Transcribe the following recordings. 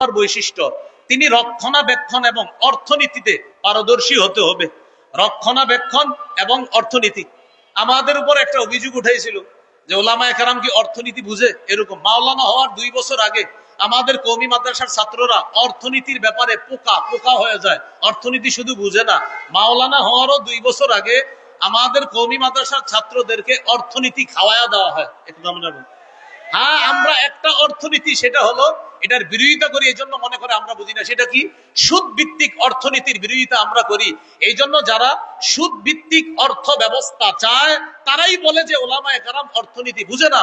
তার বৈশিষ্ট্য। তিনি রক্ষণাবেক্ষণ এবং অর্থনীতিতে পারদর্শী হতে হবে। রক্ষণাবেক্ষণ এবং অর্থনীতি। আমাদের উপর একটা অভিযোগ উঠেছিল যে ওলামায় কারাম কি অর্থনীতি বুঝে? এরকম। মাওলানা হওয়ার দুই বছর আগে আমাদের কৌমি মাদ্রাসার ছাত্ররা অর্থনীতির ব্যাপারে পোকা পোকা হয়ে যায়। অর্থনীতি শুধু বুঝে না। মাওলানা হওয়ারও দুই বছর আগে আমাদের কৌমি মাদ্রাসার ছাত্রদেরকে অর্থনীতি খাওয়ায়া দেওয়া হয়। রাখবেন হ্যাঁ আমরা একটা অর্থনীতি, সেটা হলো এটার বিরোধিতা করি, এই জন্য মনে করে আমরা বুঝি না। সেটা কি? সুদ ভিত্তিক অর্থনীতির বিরোধিতা আমরা করি। এই জন্য যারা সুদ ভিত্তিক অর্থ ব্যবস্থা চায়, তারাই বলে যে ওলামায় কারাম অর্থনীতি বুঝে না।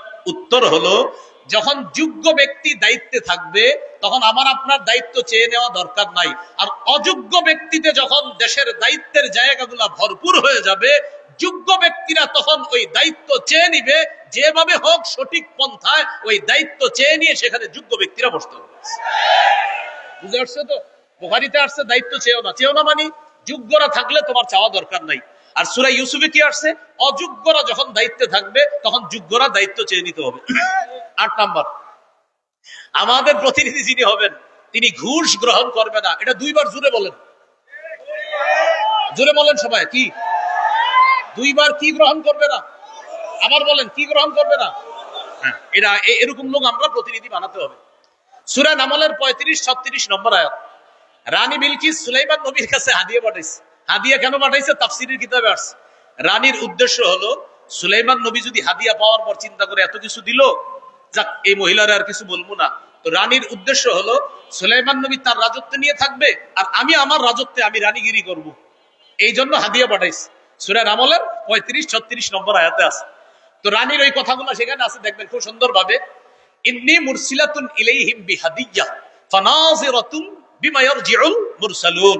উত্তর হলো, যখন যোগ্য ব্যক্তি দায়িত্বে থাকবে, তখন আমার আপনার দায়িত্ব চেয়ে নেওয়া দরকার নাই। আর অযোগ্য ব্যক্তিতে যখন দেশের দায়িত্বের জায়গাগুলা ভরপুর হয়ে যাবে, যোগ্য ব্যক্তিরা তখন ওই দায়িত্ব চেয়ে নিবে, যেভাবে হোক সঠিক পন্থায় ওই দায়িত্ব চেয়ে নিয়ে সেখানে যোগ্য ব্যক্তিরা বসতে হবে। বুঝে আসছে তো? বোখারিতে আসছে, দায়িত্ব চেয়েও না। চেয়েও না মানে যোগ্যরা থাকলে তোমার চাওয়া দরকার নাই। আর সুরা ইউসুফে কি আসছে? অযোগ্যরা যখন দায়িত্বে থাকবে তখন যোগ্যরা দায়িত্ব চেয়ে নিতে হবে। আট নাম্বার। আমাদের প্রতিনিধি যিনি হবেন তিনি ঘুষ গ্রহণ করবে না। এটা দুইবার জুড়ে বলেন। জুড়ে বলেন সবাই কি? দুইবার কি গ্রহণ করবে না? আবার বলেন কি গ্রহণ করবে না? হ্যাঁ, এটা এরকম লোক আমরা প্রতিনিধি বানাতে হবে। সুরা নামলের পঁয়ত্রিশ ছত্রিশ নম্বর আয়াত। রানী বিলকিস সুলাইমান নবীর কাছে হাদিয়ে পাঠাইছে। হাদিয়া কেন পাঠাইছে? তাফসিরের কিতাবে আসছে। রানীর উদ্দেশ্য হলো, সুলাইমান নবী যদি হাদিয়া পাওয়ার পর চিন্তা করে এত কিছু দিল, যাক, এই মহিলারা আর কিছু বলব না। তো রানীর উদ্দেশ্য হলো, সুলাইমান নবী তার রাজত্ব নিয়ে থাকবে, আর আমি আমার রাজত্বে আমি রানীগিরি করব। এই জন্য হাদিয়া পাঠাইছে। সুরা রামলের পঁয়ত্রিশ, ছত্রিশ নম্বর আয়াতে আছে। তো রানীর ওই কথাগুলো সেখানে আছে, দেখবেন খুব সুন্দর ভাবে ইন্নি মুরসিলাতুন ইলাইহিম বিহাদিয়্যা ফানাজিরাতুন বিমা ইয়ারজিউল মুরসালুন।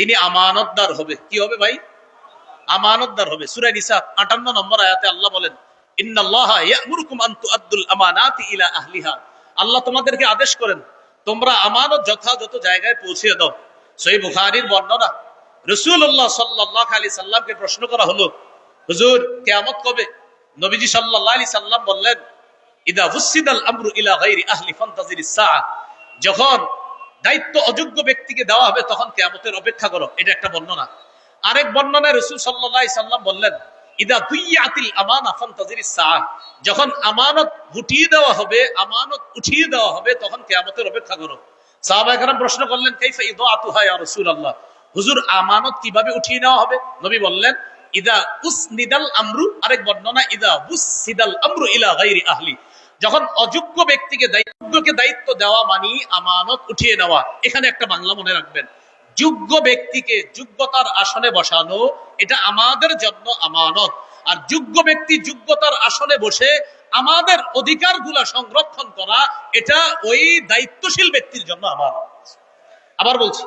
তিনি আমানতদার হবে। কি হবে ভাই? আমানতদার হবে। সূরা নিসা 58 নম্বর আয়াতে আল্লাহ বলেন আল্লাহ তোমাদেরকে আদেশ করেন, তোমরা আমানত যথাযথ জায়গায় দাও। সহিহ বুখারীর বর্ণনা, রাসূলুল্লাহ সাল্লাল্লাহু আলাইহি সাল্লামকে প্রশ্ন করা হলো, হুজুর, কিয়ামত কবে? নবীজি সাল্লাল্লাহু আলাইহি সাল্লাম বললেন, ইদা ফুসিদাল আমরু ইলা আহলি যখন দায়িত্ব অযোগ্য ব্যক্তিকে দেওয়া হবে, তখন কেয়ামতের অপেক্ষা করো। এটা একটা বর্ণনা। আরেক বর্ণনায় রসুল সাল্লাহ সাল্লাম বললেন, ইদা যখন আমানত গুটিয়ে দেওয়া হবে, আমানত উঠিয়ে দেওয়া হবে, তখন কেয়ামতের অপেক্ষা করো। প্রশ্ন করলেন, কাইফা হুজুর, আমানত কীভাবে উঠিয়ে নেওয়া হবে? নবী বললেন, ইদা উসনিদাল আমরু। আরেক বর্ণনা, ইদা বুসিদাল আমরু ইলা গায়রি আহলি। যখন অযোগ্য ব্যক্তিকে দায়িত্বকে দায়িত্ব দেওয়া মানি আমানত উঠিয়ে নেওয়া। এখানে একটা বাংলা মনে রাখবেন। যোগ্য ব্যক্তিকে যোগ্যতার আসনে বসানো, এটা আমাদের জন্য আমানত। আর যোগ্য ব্যক্তি যোগ্যতার আসনে বসে আমাদের অধিকারগুলা সংরক্ষণ করা, এটা ওই দায়িত্বশীল ব্যক্তির জন্য আমানত। আবার বলছি,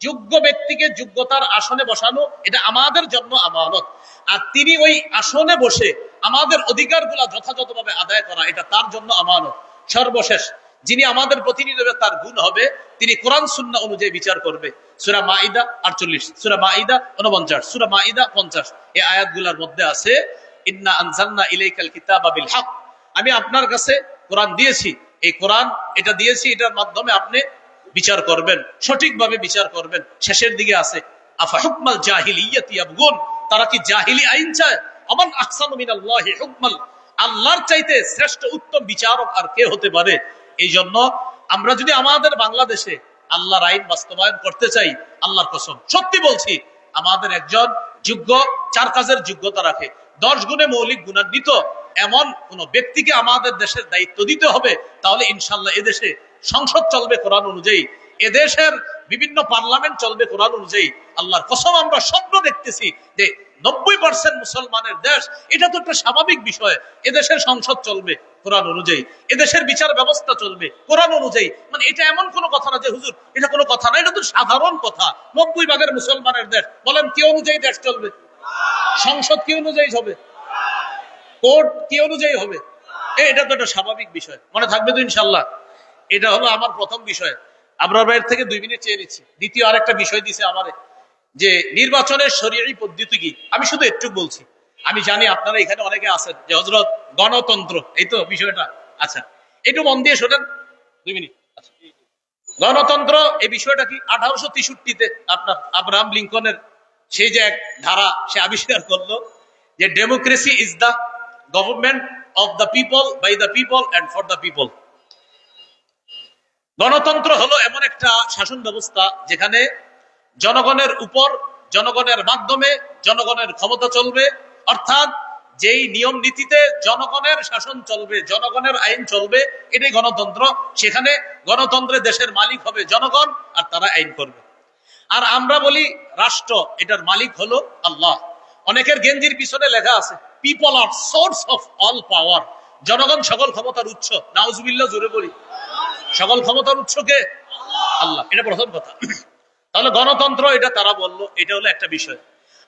যোগ্য ব্যক্তিকে যোগ্যতার আসনে বসানো, এটা আমাদের জন্য আমানত। আর তিনি ওই আসনে বসে আমাদের অধিকারগুলা যথাযথভাবে আদায় করা, এটা তার জন্য আমানত। সর্বশেষ, যিনি আমাদের প্রতিনিধি হবে, তার গুণ হবে। তিনি কোরআন সুন্না অনুযায়ী বিচার করবে। সুরা মাইদা আটচল্লিশ, সুরা মাইদা উনপঞ্চাশ সুরা মাইদা পঞ্চাশ। এই আয়াতগুলার মধ্যে আছে, ইন্না আনজালনা ইলাইকাল কিতাবা হক। আমি আপনার কাছে কোরআন দিয়েছি। এই কোরআন, এটা দিয়েছি, এটার মাধ্যমে আপনি বিচার করবেন, সঠিকভাবে বিচার করবেন। শেষের দিকে আছে, আফা হুকমাল জাহিলিয়াতি ইয়াবগুন? তারা কি জাহিলি আইন চায়? আমান আহসানু মিনাল্লাহি হুকমাল আল্লাহর চাইতে শ্রেষ্ঠ উত্তম বিচারক আর কে হতে পারে? এই জন্য আমরা যদি আমাদের বাংলাদেশে আল্লাহর আইন বাস্তবায়ন করতে চাই, আল্লাহর কসম। সত্যি বলছি, আমাদের একজন যোগ্য, চার কাজের যোগ্যতা রাখে। দশ গুণে মৌলিক গুণান্বিত এমন কোন ব্যক্তিকে আমাদের দেশের দায়িত্ব দিতে হবে, তাহলে ইনশাল্লাহ এদেশে সংসদ চলবে কোরআন অনুযায়ী। এদেশের বিভিন্ন পার্লামেন্ট চলবে কোরআন অনুযায়ী। আল্লাহর কসম, আমরা স্বপ্ন দেখতেছি যে নব্বই পার্সেন্ট মুসলমানের দেশ, এটা তো একটা স্বাভাবিক বিষয়, এদেশের সংসদ চলবে কোরআন অনুযায়ী, এদেশের বিচার ব্যবস্থা চলবে কোরআন অনুযায়ী। মানে এটা এমন কোনো কথা না যে, হুজুর, এটা কোনো কথা না, এটা তো সাধারণ কথা। নব্বই ভাগের মুসলমানের দেশ, বলেন কি অনুযায়ী দেশ চলবে? সংসদ কি অনুযায়ী হবে? কোর্ট কি অনুযায়ী হবে? এটা তো একটা স্বাভাবিক বিষয়। মনে থাকবে তো ইনশাল্লাহ এটা হলো আমার প্রথম বিষয়। আবরার ভাইয়ের থেকে দুই মিনিট চেয়ে নিচ্ছি। দ্বিতীয় আরেকটা বিষয় দিছে আমারে, যে নির্বাচনের শরীরী পদ্ধতি কি? আমি শুধু একটু বলছি। আমি জানি আপনারা এখানে অনেকে আছেন যে হজরত গণতন্ত্র, এই তো বিষয়টা। আচ্ছা একটু মন দিয়ে শোনেন। দুই মিনিট। আচ্ছা। গণতন্ত্র, এই বিষয়টা কি আঠারোশো তেষট্টিতে আপনার আব্রাহাম লিঙ্কনের সেই যে এক ধারা সে আবিষ্কার করল যে democracy is the government of the people by the people and for the people গণতন্ত্র হলো এমন একটা শাসন ব্যবস্থা যেখানে জনগণের উপর, জনগণের মাধ্যমে জনগণের ক্ষমতা চলবে। অর্থাৎ যেই নিয়ম নীতিতে জনগণের শাসন চলবে, জনগণের আইন চলবে, এটাই গণতন্ত্র। সেখানে গণতন্ত্রে দেশের মালিক হবে জনগণ আর তারা আইন করবে। আর আমরা বলি রাষ্ট্র, এটার মালিক হলো আল্লাহ। অনেকের গেঞ্জির পিছনে লেখা আছে people are source of all power জনগণ সকল ক্ষমতার উৎস। নাউজবিল্লা জোরে বলি। সকল ক্ষমতার উৎস কে? আল্লাহ। এটা প্রথম কথা। তাহলে গণতন্ত্র, এটা তারা বলল, এটা হলো একটা বিষয়।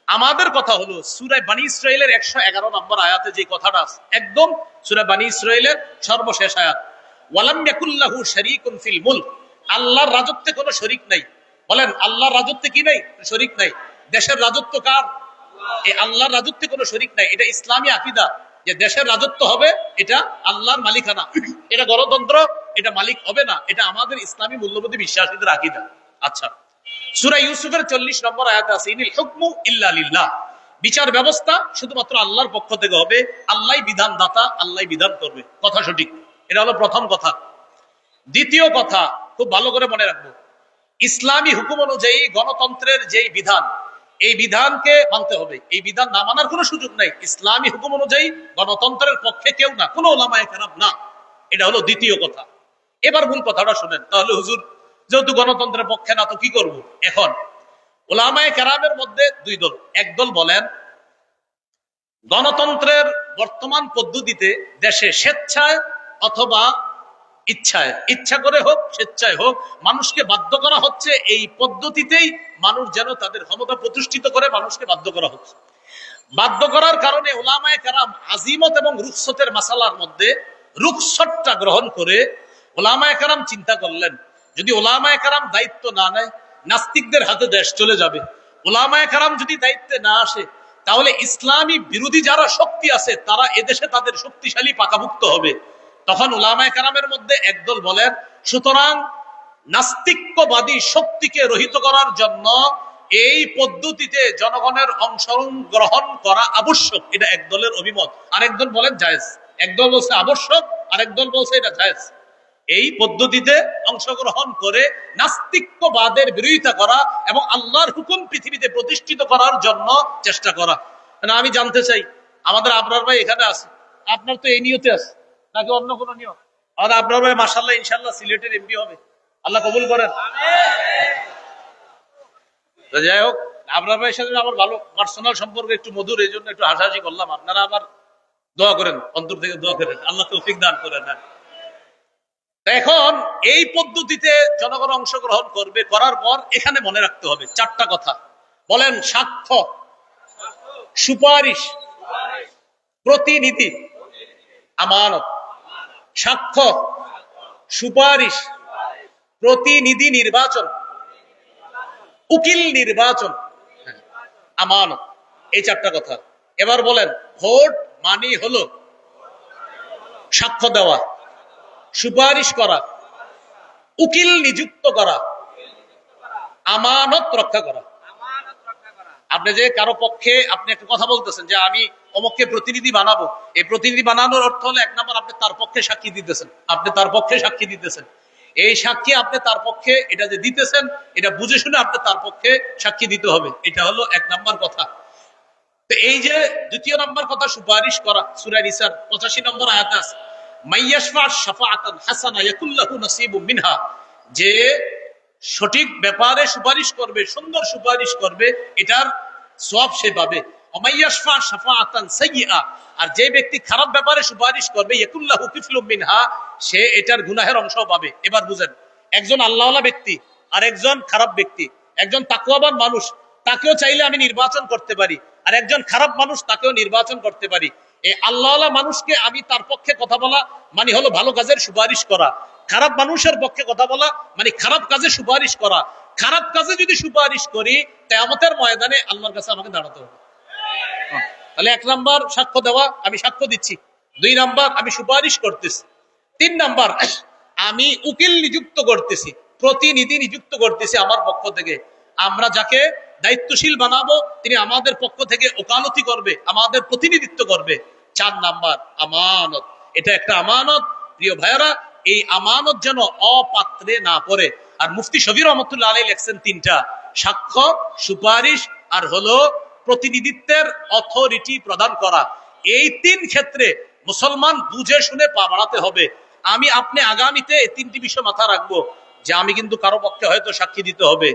আমাদের কথা হলো, সুরায় বানী ইসরায়েলের একশো এগারো নম্বর আয়াতে যে কথাটা আছে, একদম সুরায় বানী ইসরায়েলের সর্বশেষ আয়াত। ওয়ালাম ইয়াকুল্লাহু শারীকুন ফিল মুলক। আল্লাহর রাজত্বে কোনো শরিক নাই। বলেন, আল্লাহর রাজত্বে কি নাই? শরিক নাই। দেশের রাজত্ব কার? এই আল্লাহর রাজত্বে কোনো শরিক নাই। এটা ইসলামী আকিদা যে দেশের রাজত্ব হবে, এটা আল্লাহর মালিকানা। এটা গণতন্ত্র এটা মালিক হবে না, এটা আমাদের ইসলামী মূল্যবোধী বিশ্বাসীদের আকিদা। আচ্ছা সুরা ইউসুফের চল্লিশ নম্বর আয়াত আছে, ইনিল হুকমু ইল্লা বিচার ব্যবস্থা শুধুমাত্র আল্লাহর পক্ষ থেকে হবে আল্লাহ বিধান দাতা আল্লাহ বিধান করবে। কথা সঠিক। এটা হলো প্রথম কথা। দ্বিতীয় কথা, খুব ভালো করে মনে রাখব, ইসলামী হুকুম অনুযায়ী গণতন্ত্রের যেই বিধান, এই বিধানকে মানতে হবে। এই বিধান না মানার কোনো সুযোগ নাই। ইসলামী হুকুম অনুযায়ী গণতন্ত্রের পক্ষে কেউ না, কোনো ওলামায় খারাপ না। এটা হলো দ্বিতীয় কথা। এবার মূল কথাটা শুনেন। তাহলে হুজুর, যেহেতু গণতন্ত্রের পক্ষে না, তো কি করব? এখন ওলামায় কেরামের মধ্যে দুই দল। একদল বলেন, গণতন্ত্রের বর্তমান পদ্ধতিতে দেশে স্বেচ্ছায় অথবা ইচ্ছায়, ইচ্ছা করে হোক, স্বেচ্ছায় হোক, মানুষকে বাধ্য করা হচ্ছে, এই পদ্ধতিতেই মানুষ যেন তাদের ক্ষমতা প্রতিষ্ঠিত করে মানুষকে বাধ্য করা হচ্ছে। বাধ্য করার কারণে ওলামায় কারাম আজিমত এবং রুকসতের মাসালার মধ্যে রুকসতটা গ্রহণ করে ওলামায় কারাম চিন্তা করলেন, যদি ওলামায় কারাম দায়িত্ব না নেয়, নাস্তিকদের হাতে দেশ চলে যাবে। ওলামায় কারাম যদি দায়িত্বে না আসে, তাহলে ইসলামী বিরোধী যারা শক্তি আছে, তারা এদেশে তাদের শক্তিশালী পাকাভুক্ত হবে। তখন ওলামায় কারামের মধ্যে একদল বলেন, সুতরাং নাস্তিক্যবাদী শক্তিকে রহিত করার জন্য এই পদ্ধতিতে জনগণের অংশগ্রহণ গ্রহণ করা আবশ্যক। এটা একদলের অভিমত। আরেকদল বলেন জায়েজ। একদল বলছে আবশ্যক আরেক দল বলছে এটা জায়েজ। এই পদ্ধতিতে অংশগ্রহণ করে নাস্তিক্যবাদের বিরোধিতা করা এবং আল্লাহর হুকুম পৃথিবীতে প্রতিষ্ঠিত করার জন্য চেষ্টা করা। না আমি জানতে চাই, আমাদের আপনার ভাই এখানে আছে, আপনার তো এই নিয়তে আছে, নাকি অন্য কোনো নিয়ম আর আপনার ভাই মাসাল্লাহ ইনশাল্লাহ সিলেটের এমপি হবে। আল্লাহ কবুল করেন। যাই হোক, আপনার ভাইয়ের সাথে আমার ভালো পার্সোনাল সম্পর্ক একটু মধুর, এই জন্য একটু হাসাহাসি করলাম। আপনারা আবার দোয়া করেন, অন্তর থেকে দোয়া করেন। আল্লাহ তৌফিক দান করেন হ্যাঁ এখন এই পদ্ধতিতে জনগণ অংশগ্রহণ করবে, করার পর এখানে মনে রাখতে হবে চারটা কথা। বলেন সাক্ষ্য সুপারিশ, প্রতিনিধি, আমানত। সাক্ষ্য সুপারিশ, প্রতিনিধি নির্বাচন, উকিল নির্বাচন, আমানত। এই চারটা কথা। এবার বলেন, ভোট মানি হলো সাক্ষ্য দেওয়া। সুপারিশ করা, উকিল নিযুক্ত করা, আমানত রক্ষা করা। আপনি যে কারও পক্ষে আপনি একটা কথা বলতেছেন যে আমি অমককে প্রতিনিধি বানাবো, এই প্রতিনিধি বানানোর অর্থ হলো এক নম্বর আপনি তার পক্ষে সাক্ষী দিতেছেন, আপনি তার পক্ষে সাক্ষী দিতেছেন। এই সাক্ষী আপনি তার পক্ষে, এটা যে দিতেছেন, এটা বুঝে শুনে আপনি তার পক্ষে সাক্ষী দিতে হবে, এটা হলো এক নম্বর কথা। তো এই যে দ্বিতীয় নম্বর কথা, সুপারিশ করা, সুরা নিসার, পঁচাশি নম্বর আয়াত আছে। যে সঠিক ব্যাপারে সুপারিশ করবে, সুন্দর সুপারিশ করবে, এটার সব সে পাবে। আর যে ব্যক্তি খারাপ ব্যাপারে সুপারিশ করবে মিনহা, সে এটার গুনাহের অংশ পাবে। এবার বুঝেন, একজন আল্লাহওয়ালা ব্যক্তি আর একজন খারাপ ব্যক্তি, একজন তাকুয়াবান মানুষ, তাকেও চাইলে আমি নির্বাচন করতে পারি, আর একজন খারাপ মানুষ তাকেও নির্বাচন করতে পারি। এই আল্লাহওয়ালা মানুষকে আমি তার পক্ষে কথা বলা মানে হলো ভালো কাজের সুপারিশ করা। খারাপ মানুষের পক্ষে কথা বলা মানে খারাপ কাজে সুপারিশ করা। খারাপ কাজে যদি সুপারিশ করি তেমতের ময়দানে আল্লাহর কাছে আমাকে দাঁড়াতে হবে। তাহলে এক নাম্বার সাক্ষ্য দেওয়া, আমি সাক্ষ্য দিচ্ছি। দুই নাম্বার, আমি সুপারিশ করতেছি। তিন নাম্বার, আমি উকিল নিযুক্ত করতেছি। প্রতিনিধি নিযুক্ত করতেছি আমার পক্ষ থেকে। আমরা যাকে দায়িত্বশীল বানাবো, তিনি আমাদের পক্ষ থেকে ওকালতি করবে, আমাদের প্রতিনিধিত্ব করবে। চার নাম্বার, আমানত। এটা একটা আমানত। প্রিয় ভাইয়ারা, এই আমানত যেন অপাত্রে না পড়ে। আর মুফতি শবির রহমতুল্লাহ আলী লেখছেন তিনটা। সাক্ষ্য, সুপারিশ আর হলো প্রতিনিধিত্বের অথরিটি প্রদান করা। এই তিন ক্ষেত্রে মুসলমান বুঝে শুনে পা বাড়াতে হবে। আমি, আপনি আগামীতে এই তিনটি বিষয় মাথা রাখব যে আমি কিন্তু কারও পক্ষে হয়তো সাক্ষী দিতে হবে।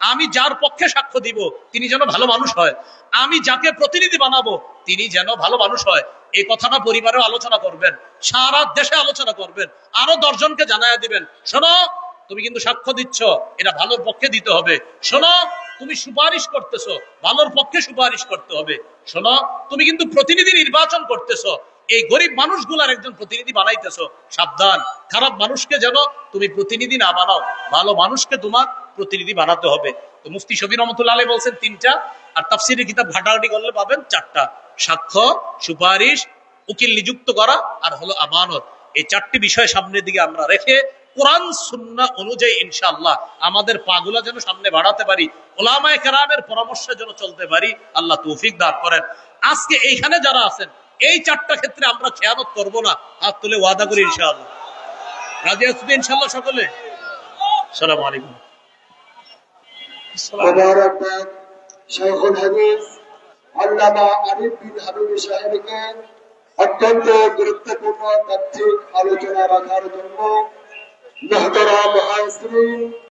আমি যার পক্ষে সাক্ষ্য দিব, তিনি যেন ভালো মানুষ হয়। আমি যাকে প্রতিনিধি বানাবো, তিনি যেন ভালো মানুষ হয়। এই কথাটা পরিবারেও আলোচনা করবেন, সারা দেশে আলোচনা করবেন, আরও দশজনকে জানাইয়া দিবেন, শোনো, তুমি কিন্তু সাক্ষ্য দিচ্ছ, এটা ভালোর পক্ষে দিতে হবে। শোনো, তুমি সুপারিশ করতেছো, ভালোর পক্ষে সুপারিশ করতে হবে। শোনো, তুমি কিন্তু প্রতিনিধি নির্বাচন করতেছো, এই গরিব মানুষগুলার একজন প্রতিনিধি বানাইতেছো, সাবধান। খারাপ মানুষকে যেন তুমি প্রতিনিধি না বানাও, ভালো মানুষকে তোমার প্রতিনিধি বানাতে হবে। তো মুফতি শবির রহমতুল্লাহ আলী বলছেন তিনটা, আর তাফসিরের কিতাব ঘাটাঘাটি করলে পাবেন চারটা। সাক্ষ্য, সুপারিশ, উকিল নিযুক্ত করা, আর হলো আমানত। এই চারটি বিষয় সামনের দিকে আমরা রেখে কোরআন, সুন্না অনুযায়ী ইনশাআল্লাহ আমাদের পাগুলা যেন সামনে বাড়াতে পারি, ওলামায় কেরামের পরামর্শে যেন চলতে পারি, আল্লাহ তৌফিক দান করেন। আজকে এইখানে যারা আছেন, এই চারটা ক্ষেত্রে আমরা খেয়ানত করব না, হাত তুলে ওয়াদা করি ইনশাআল্লাহ। রাজি আসবে ইনশাআল্লাহ সকলে? সালাম আলাইকুম। মোবারকবাদ শেখুল হাদিস আল্লামা আরিফ বিন হাবিব সাহেবকে অত্যন্ত গুরুত্বপূর্ণ তাত্ত্বিক আলোচনা রাখার জন্য মহতরা মহাশ্রী